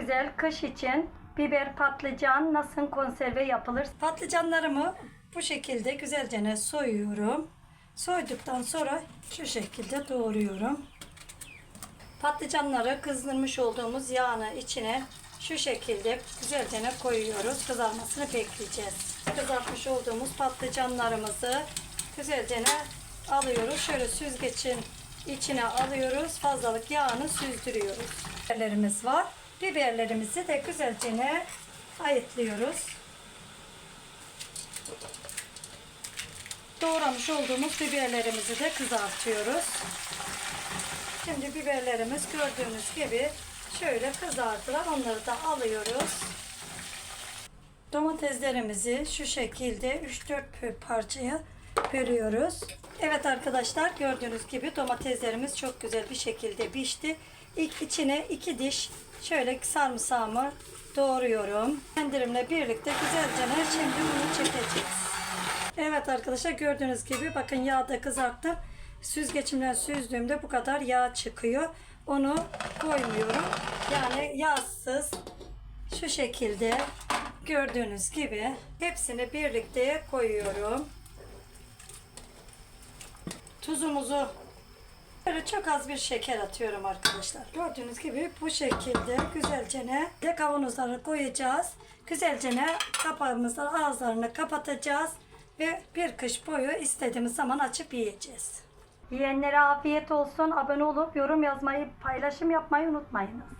güzel kış için biber patlıcan nasıl konserve yapılır? Patlıcanlarımı bu şekilde güzelce soyuyorum. Soyduktan sonra şu şekilde doğruyorum. Patlıcanları kızdırmış olduğumuz yağını içine şu şekilde güzelce koyuyoruz. Kızarmasını bekleyeceğiz. Kızartmış olduğumuz patlıcanlarımızı güzelce alıyoruz. Şöyle süzgecin içine alıyoruz. Fazlalık yağını süzdürüyoruz. Biberlerimiz var. Biberlerimizi de güzelce ayıtlıyoruz. Doğramış olduğumuz biberlerimizi de kızartıyoruz. Şimdi biberlerimiz gördüğünüz gibi şöyle kızardılar. Onları da alıyoruz. Domateslerimizi şu şekilde 3-4 parçaya bölüyoruz. Evet arkadaşlar gördüğünüz gibi domateslerimiz çok güzel bir şekilde pişti. İlk içine 2 diş şöyle sarımsağımı doğruyorum. Kendirimle birlikte güzelce şimdi bunu çekeceğiz. Evet arkadaşlar gördüğünüz gibi bakın yağda kızarttım. Süzgeçimden süzdüğümde bu kadar yağ çıkıyor. Onu koymuyorum. Yani yağsız şu şekilde gördüğünüz gibi hepsini birlikte koyuyorum. Tuzumuzu böyle çok az bir şeker atıyorum arkadaşlar. Gördüğünüz gibi bu şekilde güzelce de kavanozları koyacağız. Güzelce kapağımızın ağızlarını kapatacağız ve bir kış boyu istediğimiz zaman açıp yiyeceğiz. Yiyenlere afiyet olsun. Abone olup yorum yazmayı, paylaşım yapmayı unutmayınız.